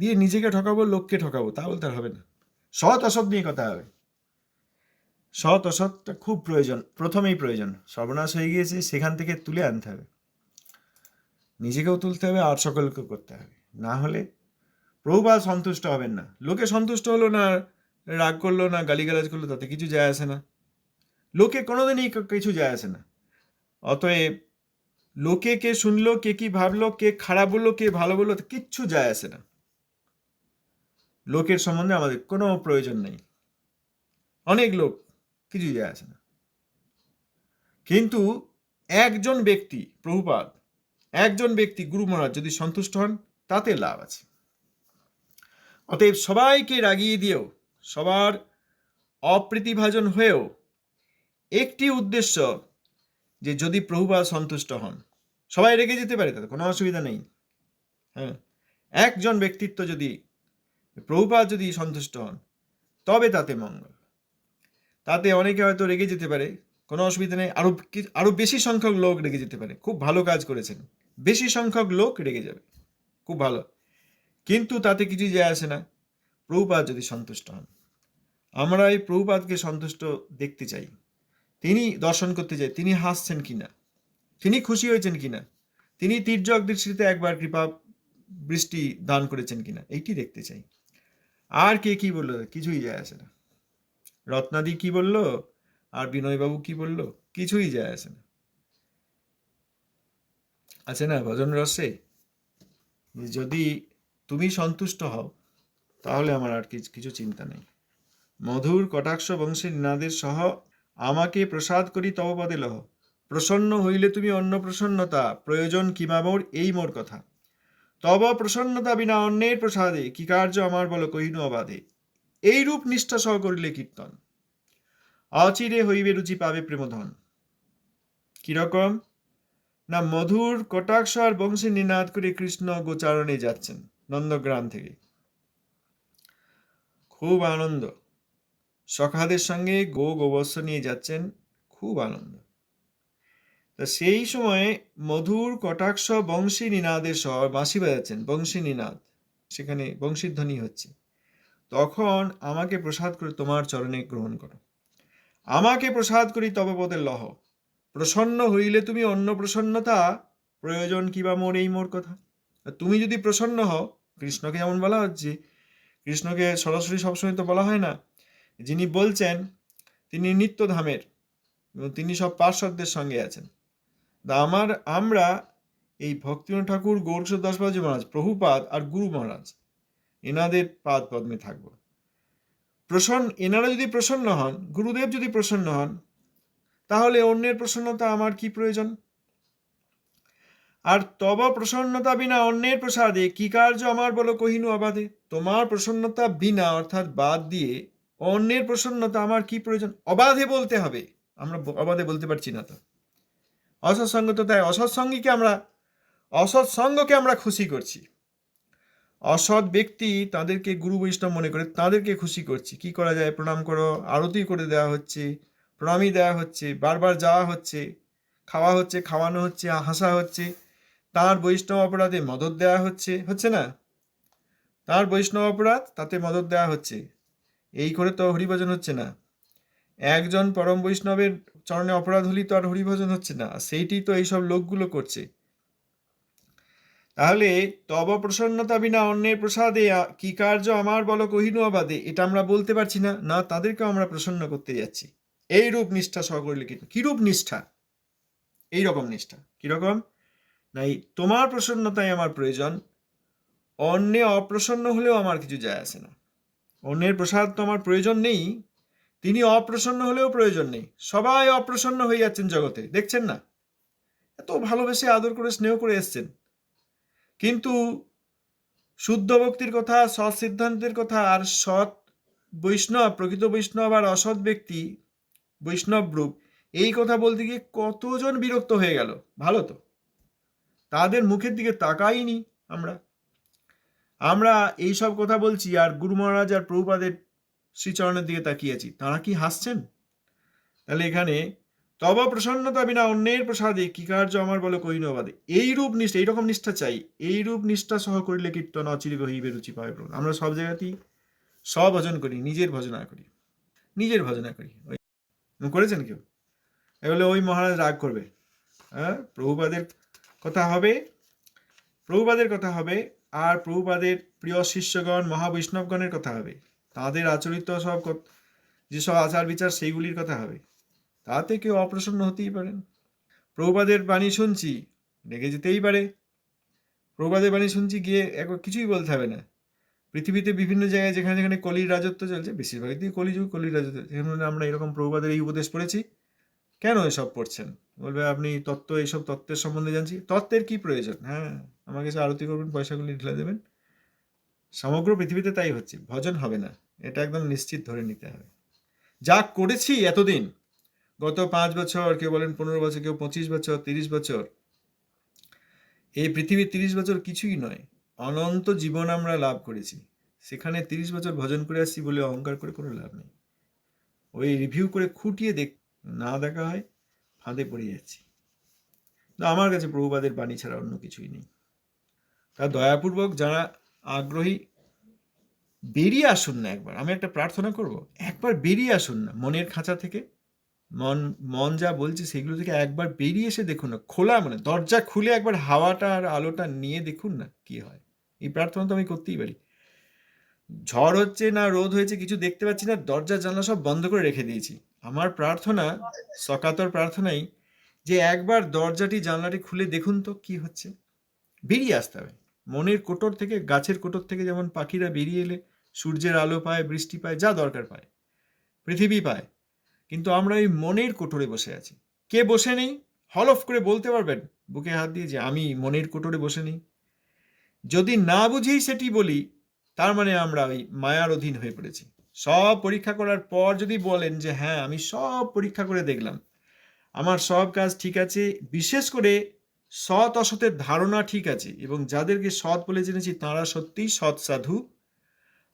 দিয়ে নিজেকে ঠকাবো, লোককে ঠকাবো, তা বলতে হবে না। সৎ অসৎ নিয়ে কথা হবে। সৎ অসৎটা খুব প্রয়োজন, প্রথমেই প্রয়োজন। সর্বনাশ হয়ে গিয়েছে, সেখান থেকে তুলে আনতে হবে। নিজেকেও তুলতে হবে, আর সকলকেও করতে হবে। না হলে প্রভুপাল সন্তুষ্ট হবেন না। লোকে সন্তুষ্ট হলো না, রাগ করল না, গালিগালাজ করল, তাতে কিছু যায় আসে না। লোকে কোনোদিনই কিছু যায় আসে না। অতএব লোকে কে শুনলো, কে কি ভাবলো, কে খারাপ বলল, কে ভালো বলল কিচ্ছু যায় আসে না। লোকের সম্বন্ধে আমাদের কোনো প্রয়োজন নেই। অনেক লোক কিছুই যায় আসে না। কিন্তু একজন ব্যক্তি, প্রভুপাদ, একজন ব্যক্তি গুরু মহারাজ যদি সন্তুষ্ট হন, তাতে লাভ আছে। অতএব সবাইকে রাগিয়ে দিয়েও, সবার অপ্রীতিভাজন হয়েও একটি উদ্দেশ্য যে যদি প্রভুপাদ সন্তুষ্ট হন, সবাই রেগে যেতে পারে, তাতে কোনো অসুবিধা নেই। হ্যাঁ একজন ব্যক্তিত্ব যদি প্রভুপাদ যদি সন্তুষ্ট হন, তবে তাতে মঙ্গল। তাতে অনেকে হয়তো রেগে যেতে পারে, কোনো অসুবিধা নেই। আরও আরও বেশি সংখ্যক লোক রেগে যেতে পারে। খুব ভালো কাজ করেছেন। বেশি সংখ্যক লোক রেগে যাবে। খুব ভালো। কিন্তু তাতে কিছু যায় আসে না। প্রভুপাদ যদি সন্তুষ্ট হন, আমরা এই প্রভুপাদকে সন্তুষ্ট দেখতে চাই। তিনি দর্শন করতে চাই, তিনি হাসছেন কিনা, তিনি খুশি হয়েছেন কিনা, তিনি তীর্যক দৃষ্টিতে একবার কৃপা বৃষ্টি দান করেছেন কিনা, এইটি দেখতে চাই। আর কে কি বলল? কিছুই যায় আসে না। রত্নাদি কি বলল? আর বিনয়বাবু কি বলল? কিছুই যায় আসে না। আছে না ভজন রসে? যদি তুমি সন্তুষ্ট হও, তাহলে আমার আর কিছু চিন্তা নেই। মধুর কটাক্ষ বংশের নিনাদের সহ আমাকে প্রসাদ করি তব পদে লহ। প্রসন্ন হইলে তুমি অন্য প্রসন্নতা প্রয়োজন কিমা মোর এই মোর কথা। তব প্রসন্নতা বিনা অন্যের প্রসাদে, কি কার্য আমার বলো কহিনু অবাধে? এই রূপ নিষ্ঠা সহ করিলে কীর্তন। অচিরে হইবে রুচি পাবে প্রেমধন কীরকম? না মধুর কটাক্ষ আর বংশী নিনাদ করে কৃষ্ণ গোচারণে যাচ্ছেন নন্দগ্রাম থেকে। খুব আনন্দ। সখাদের সঙ্গে গো গোবৎস নিয়ে যাচ্ছেন, খুব আনন্দ। তা সেই সময়ে মধুর কটাক্ষ বংশী নিনাদের সহ বাঁশি বাজাচ্ছেন। বংশী নিনাদ, সেখানে বংশীর ধ্বনি হচ্ছে। তখন আমাকে প্রসাদ করে তোমার চরণে গ্রহণ করো। আমাকে প্রসাদ করি তবে পদে লহ। প্রসন্ন হইলে তুমি অন্য প্রসন্নতা, প্রয়োজন কিবা মোর এই মোর কথা? তুমি যদি প্রসন্ন হও, কৃষ্ণকে যেমন বলা হচ্ছে, কৃষ্ণকে সরাসরি সবসময় তো বলা হয় না, যিনি বলছেন, তিনি নিত্যধামের, এবং তিনি সব পার্শ্বদের সঙ্গে আছেন। আমার, আমরা এই ভক্তিনাথ ঠাকুর, গৌরকিশোর দাসবাজি মহারাজ, প্রভুপাদ আর গুরু মহারাজ, এনাদের পাদ পদ্মে থাকব। প্রসন্ন, এনারা যদি প্রসন্ন হন, গুরুদেব যদি প্রসন্ন হন, তাহলে অন্যের প্রসন্নতা আমার কি প্রয়োজন? আর তব প্রসন্নতা বিনা অন্যের প্রসাদে, কি কার্য আমার বলো কহিনু অবাধে? তোমার প্রসন্নতা বিনা, অর্থাৎ বাদ দিয়ে অন্যের প্রসন্নতা আমার কি প্রয়োজন? অবাধে বলতে হবে। আমরা অবাধে বলতে পারছি না তো। অসৎসঙ্গ তো তাই অসৎসঙ্গীকে আমরা, অসৎসঙ্গকে আমরা খুশি করছি। অসৎ ব্যক্তি তাদেরকে গুরু বৈষ্ণব মনে করে, তাদেরকে খুশি করছি। কি করা যায়? প্রণাম করো, আরতি করে দেওয়া হচ্ছে প্রণামই দেওয়া হচ্ছে, বারবার যাওয়া হচ্ছে, খাওয়া হচ্ছে, খাওয়ানো হচ্ছে, হাসা হচ্ছে, তার বৈষ্ণব অপরাধে মদত দেওয়া হচ্ছে হচ্ছে না? তার বৈষ্ণব অপরাধ তাতে মদত দেওয়া হচ্ছে। এই করে তো হরিভজন হচ্ছে না। একজন পরম বৈষ্ণবের চরণে অপরাধ হলেই তো আর হরিভজন হচ্ছে না। সেইটি তো এইসব লোকগুলো করছে। তাহলে তব প্রসন্নতা বিনা অন্যের প্রসাদে কি কার্য আমার বলো কহিনু আবাদে এটা আমরা বলতে পারছি না। না, তাদেরকেও আমরা প্রসন্ন করতে যাচ্ছি। এই রূপ নিষ্ঠা সহ করলে কি কি রূপ নিষ্ঠা? এই রকম নিষ্ঠা। কীরকম নাই, তোমার প্রসন্নতাই আমার প্রয়োজন। অন্যে অপ্রসন্ন হলেও আমার কিছু যায় আসে না। অন্যের প্রসাদ তো আমার প্রয়োজন নেই। তিনি অপ্রসন্ন হলেও প্রয়োজন নেই। সবাই অপ্রসন্ন হয়ে যাচ্ছেন জগতে, দেখছেন না? এত ভালোবেসে আদর করে, স্নেহ করে এসছেন। কিন্তু শুদ্ধ ভক্তির কথা, সৎ সিদ্ধান্তের কথা আর সৎ বৈষ্ণব, প্রকৃত বৈষ্ণব আর অসৎ ব্যক্তি, বৈষ্ণব রূপ, এই কথা বলতে গিয়ে কতজন বিরক্ত হয়ে গেল। ভালো তো। তাদের মুখের দিকে তাকাইনি আমরা। আমরা এই সব কথা বলছি আর গুরু মহারাজ আর প্রভুপাদের শ্রীচরণের দিকে তাকিয়েছি। তারা কি হাসছেন? তাহলে এখানে, তব প্রসন্নতা বিনা অন্যের প্রসাদে কি কার্য আমার বলো কৈনবাদে এই রূপ নিষ্ঠা এইরকম নিষ্ঠা চাই। এই রূপ নিষ্ঠা সহ করিলে কীর্তন অচির গহিবে রুচি পাবে আমরা সব জায়গাতেই স্বভজন করি, নিজের ভজনা করি। নিজের ভজনা করি। ওই করেছেন কেউ? এগুলো ওই মহারাজ রাগ করবে। হ্যাঁ প্রভুপাদের কথা হবে, প্রভুপাদের কথা হবে, আর প্রভুপাদের প্রিয় শিষ্যগণ, মহাবৈষ্ণবগণের কথা হবে। তাদের আচরিত সব যেসব আচার বিচার সেইগুলির কথা হবে তাতে কেউ অপ্রসন্ন হতেই পারেন। প্রভুপাদের বাণী শুনছি, রেগে যেতেই পারে। প্রভুপাদের বাণী শুনছি গিয়ে একবার কিছুই বলতে হবে না। পৃথিবীতে বিভিন্ন জায়গায় যেখানে যেখানে কলির রাজত্ব চলছে, বেশিরভাগই কলিযুগ কলির রাজত্ব সেখানে আমরা এরকম প্রভুপাদের এই উপদেশ পড়েছি। কেন এসব পড়ছেন? বলবে, আপনি তত্ত্ব, এইসব তত্ত্বের সম্বন্ধে জানছি। তত্ত্বের কি প্রয়োজন? হ্যাঁ আমাকে আরতি করবেন, পয়সাগুলি ঢেলে দেবেন। সমগ্র পৃথিবীতে তাই হচ্ছে। ভজন হবে না। এটা একদম নিশ্চিত ধরে নিতে হবে। যা করেছি এতদিন, গত পাঁচ বছর, কেউ বলেন পনেরো বছর, কেউ পঁচিশ বছর, তিরিশ বছর, এই পৃথিবীর তিরিশ বছর কিছুই নয়। অনন্ত জীবন আমরা লাভ করেছি। সেখানে তিরিশ বছর ভজন করে আসছি বলে অহংকার করে কোনো লাভ নেই। ওই রিভিউ করে খুঁটিয়ে দেখ, না দেখা হয়, ফাঁদে পড়ে যাচ্ছি। আমার কাছে প্রভুবাদের বাণী ছাড়া অন্য কিছুই নেই। তা দয়াপূর্বক যারা আগ্রহী, বেরিয়ে আসুন না একবার। আমি একটা প্রার্থনা করব, একবার বেরিয়ে আসুন না। মনের খাঁচা থেকে, মন মন যা বলছে সেগুলো থেকে একবার বেরিয়ে এসে দেখুন না, খোলা মানে দরজা খুলে একবার হাওয়াটা আর আলোটা নিয়ে দেখুন না কি হয়। এই প্রার্থনা তো আমি করতেই পারি। ঝড় হচ্ছে না রোদ হয়েছে কিছু দেখতে পাচ্ছি না, দরজা, জানলা সব বন্ধ করে রেখে দিয়েছি। আমার প্রার্থনা, সকাতর প্রার্থনাই যে একবার দরজাটি, জানলাটি খুলে দেখুন তো কি হচ্ছে। বেরিয়ে আসতে হবে। মনের কোটর থেকে, গাছের কোটর থেকে যেমন পাখিরা বেরিয়ে এলে, সূর্যের আলো পায়, বৃষ্টি পায়, যা দরকার পায়, পৃথিবী পায়। কিন্তু আমরা এই মনের কোটরে বসে আছি। কে বসে নেই? হলফ করে বলতে পারবেন? বুকে হাত দিয়ে যে আমি মনের কোটরে বসে নেই। যদি না বুঝেই সেটি বলি, তার মানে আমরা ওই মায়ার অধীন হয়ে পড়েছি। সব পরীক্ষা করার পর যদি বলেন যে হ্যাঁ আমি সব পরীক্ষা করে দেখলাম। আমার সব কাজ ঠিক আছে, বিশেষ করে সৎ অসতের ধারণা ঠিক আছে, এবং যাদেরকে সৎ বলে জেনেছি তারা সত্যিই সৎ সাধু।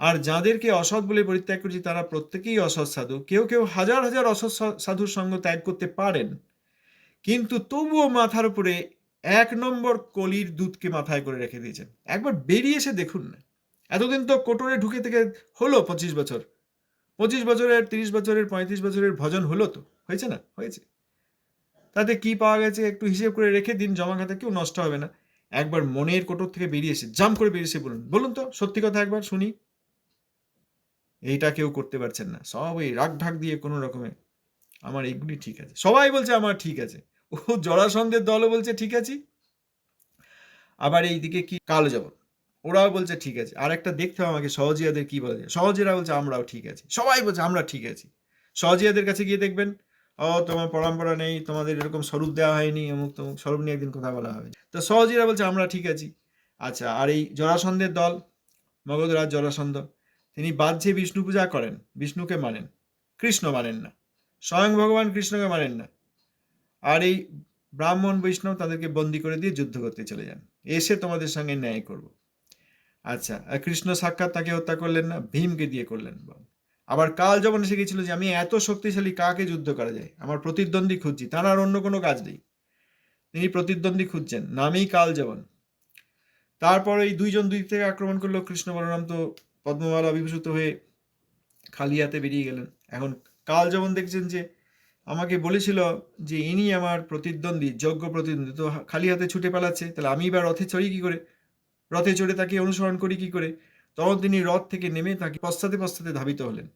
আর যাদেরকে অসৎ বলে পরিত্যাগ করেছি তারা প্রত্যেকেই অসৎ সাধু। কেউ কেউ হাজার হাজার অসৎ সাধুর সঙ্গ ত্যাগ করতে পারেন, কিন্তু তবুও মাথার উপরে এক নম্বর কলির দুধকে মাথায় করে রেখে দিয়েছেন। একবার বেরিয়ে এসে দেখুন না এতদিন তো কোটরে ঢুকে থেকে হলো পঁচিশ বছর। পঁচিশ বছরের, তিরিশ বছরের, পঁয়ত্রিশ বছরের ভজন হলো তো, হয়েছে না? হয়েছে। তাতে কি পাওয়া গেছে একটু হিসেব করে রেখে দিন, জমা খাতা কেউ নষ্ট হবে না। একবার মনের কোটর থেকে বেরিয়ে জাম করে বেরিয়ে এসে বলুন। বলুন তো, সত্যি কথা একবার শুনি। এইটা কেউ করতে পারছেন না। সব এই রাগ ঢাক দিয়ে কোনো রকমে। আমার এইগুলি ঠিক আছে। সবাই বলছে আমার ঠিক আছে। ও জরাসন্ধের দলও বলছে ঠিক আছে। আবার এইদিকে কি? কালো যাব ওরাও বলছে ঠিক আছে। আর একটা দেখতে হবে আমাকে, সহজিয়াদের কি বলে। সহজিরা বলছে আমরাও ঠিক আছি। সবাই বলছে আমরা ঠিক আছি। সহজিয়াদের কাছে গিয়ে দেখবেন ও, তোমার পরম্পরা নেই, তোমাদের এরকম স্বরূপ দেওয়া হয়নি, অমুক তমুক স্বরূপ নিয়ে একদিন কথা বলা হবে। তো সহজিরা বলছে, আমরা ঠিক আছি। আচ্ছা আর এই জরাসন্ধের দল, মগধরাজ জরাসন্ধ, তিনি বাহ্যে বিষ্ণু পূজা করেন, বিষ্ণুকে মানেন। কৃষ্ণ মানেন না। স্বয়ং ভগবান কৃষ্ণকে মানেন না। আর এই ব্রাহ্মণ, বৈষ্ণব তাদেরকে বন্দি করে দিয়ে যুদ্ধ করতে চলে যান। এসে তোমাদের সঙ্গে ন্যায় করব। আচ্ছা কৃষ্ণ সাক্ষাৎ তাকে হত্যা করলেন না, ভীমকে দিয়ে করলেন আবার কাল যখন এসে গেছিল যে আমি এত শক্তিশালী কাকে যুদ্ধ করা যায়, আমার প্রতিদ্বন্দ্বী খুঁজছি, তার আর অন্য কোনো কাজ নেই। তিনি প্রতিদ্বন্দ্বী খুঁজছেন, নামেই কাল যেমন তারপর এই দুইজন দুই থেকে আক্রমণ করল, কৃষ্ণ বলরাম তো পদ্মমালা বিভূষিত হয়ে খালি হাতে বেরিয়ে গেলেন। এখন কাল যেমন দেখছেন যে আমাকে বলেছিল যে ইনি আমার প্রতিদ্বন্দ্বী, যোগ্য প্রতিদ্বন্দ্বী, তো খালি হাতে ছুটে পালাচ্ছে, তাহলে আমি এবার রথে চড়ি কি করে? রথে চড়ে তাকে অনুসরণ করি কি করে? তখন তিনি রথ থেকে নেমে তাকে পশ্চাতে পশ্চাতে ধাবিত হলেন।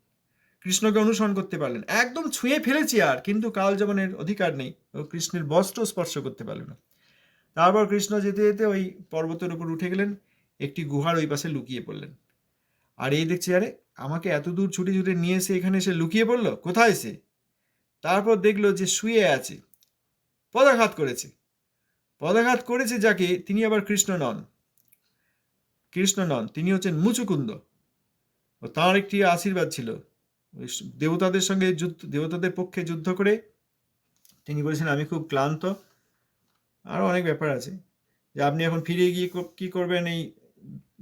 কৃষ্ণকে অনুসরণ করতে পারলেন। একদম ছুঁয়ে ফেলেছি আর, কিন্তু কাল যেমনের অধিকার নেই ও কৃষ্ণের বস্ত্র স্পর্শ করতে পারল না। তারপর কৃষ্ণ যেতে যেতে ওই পর্বতের উপর উঠে গেলেন, একটি গুহার ওই পাশে লুকিয়ে পড়লেন। আর, এই দেখছি, আরে, আমাকে এত দূর ছুটে ছুটে নিয়ে এসে এখানে এসে লুকিয়ে পড়ল? কোথায় সে? তারপর দেখল যে শুয়ে আছে। পদাঘাত করেছে। পদাঘাত করেছে যাকে তিনি আবার কৃষ্ণ নন। কৃষ্ণ নন, তিনি হচ্ছেন মুচুকুন্দ। তাঁর একটি আশীর্বাদ ছিল। দেবতাদের সঙ্গে যুদ্ধ, দেবতাদের পক্ষে যুদ্ধ করে তিনি বলেছেন, আমি খুব ক্লান্ত। আরও অনেক ব্যাপার আছে। যে আপনি এখন ফিরে গিয়ে কো- করবেন? এই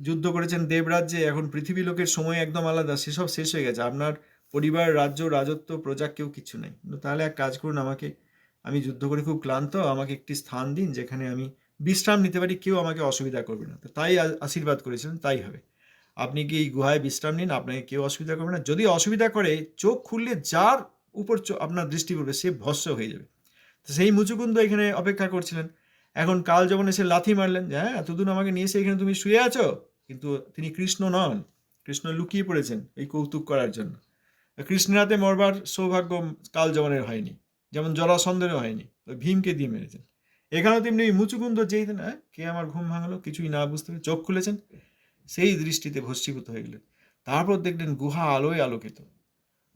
যুদ্ধ করেছেন দেবরাজ্যে, এখন পৃথিবী লোকের সময় একদম আলাদা, সেসব শেষ হয়ে গেছে। আপনার পরিবার, রাজ্য, রাজত্ব, প্রজা কেউ কিছু নেই। তাহলে এক কাজ করুন, আমাকে, আমি যুদ্ধ করে খুব ক্লান্ত, আমাকে একটি স্থান দিন, যেখানে আমি বিশ্রাম নিতে পারি, কেউ আমাকে অসুবিধা করবে না। তাই আশীর্বাদ করেছিলেন, তাই হবে। আপনি কি এই গুহায় বিশ্রাম নিন? আপনাকে কেউ অসুবিধা করবে না। যদি অসুবিধা করে, চোখ খুললে যার উপর আপনার দৃষ্টি পড়বে, সে ভস্য হয়ে যাবে। তো সেই মুচুকুন্দ এখানে অপেক্ষা করছিলেন। এখন কাল যখন এসে লাথি মারলেন যে হ্যাঁ এতদূর আমাকে নিয়ে এসে এখানে তুমি শুয়ে আছো? কিন্তু তিনি কৃষ্ণ নন। কৃষ্ণ লুকিয়ে পড়েছেন এই কৌতুক করার জন্য। কৃষ্ণের হাতে মরবার সৌভাগ্য কাল জবানের হয়নি। যেমন জরাসন্ধেরও হয়নি। ভীমকে দিয়ে মেরেছেন। এখানেও তেমনি মুচুকুন্দ যেই দিন কে আমার ঘুম ভাঙালো, কিছুই না বুঝতে পেরে চোখ খুলেছেন, সেই দৃষ্টিতে ভস্মীভূত হয়ে গেলেন। তারপর দেখলেন গুহা আলোয় আলোকিত।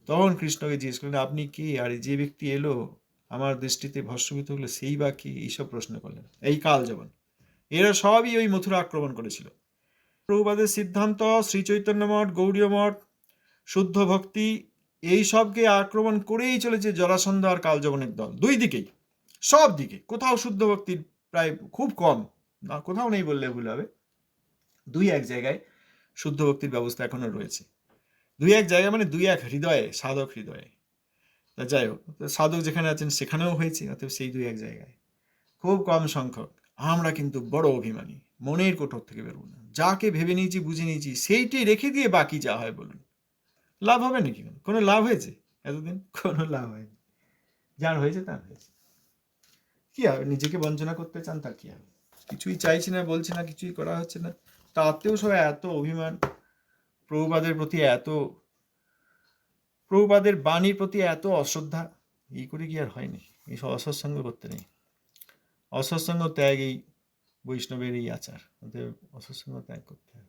তখন কৃষ্ণকে জিজ্ঞেস করলেন, আপনি কে? আর যে ব্যক্তি এলো, আমার দৃষ্টিতে ভস্মীভূত হলো, সেই বা কি? এইসব প্রশ্ন করলেন। এই কাল যেমন এরা সবই ওই মথুরা আক্রমণ করেছিল। প্রভুপাদের সিদ্ধান্ত শ্রী চৈতন্য মঠ, গৌরীয় মঠ, শুদ্ধ ভক্তি, এই সবকে আক্রমণ করেই চলেছে জরাসন্ধ আর কালযবনের দল। দুই দিকেই। সব দিকে। কোথাও শুদ্ধ ভক্তির প্রায় খুব কম। না, কোথাও নেই বললে ভুল হবে। দুই এক জায়গায় শুদ্ধ ভক্তির ব্যবস্থা এখনও রয়েছে। দুই এক জায়গায় মানে দুই এক হৃদয়ে, সাধক হৃদয়ে। তা যাই হোক সাধক যেখানে আছেন সেখানেও হয়েছে, অতএব সেই দুই এক জায়গায়। খুব কম সংখ্যক। আমরা কিন্তু বড় অভিমানী। মনের কোঠর থেকে বেরোবো না। যাকে ভেবে নিয়েছি, বুঝে নিয়েছি সেইটি রেখে দিয়ে বাকি যা হয় বলুন। লাভ হবে নাকি কোনো? কোনো লাভ হয়েছে এতদিন? কোনো লাভ হয়নি। যার হয়েছে তার হয়েছে। কি হবে নিজেকে বঞ্চনা করতে চান তা কি হবে কিছুই চাইছি না, বলছি না, কিছুই করা হচ্ছে না। তাতেও সব এত অভিমান, প্রভুপাদের প্রতি এত, প্রভুপাদের বাণীর প্রতি এত অশ্রদ্ধা, এই করে কি আর হয়নি এইসব অসৎসঙ্গ করতে নেই। অসৎসঙ্গ ত্যাগ এই বৈষ্ণবের এই আচার, অতএব অসৎসঙ্গ ত্যাগ করতে হবে।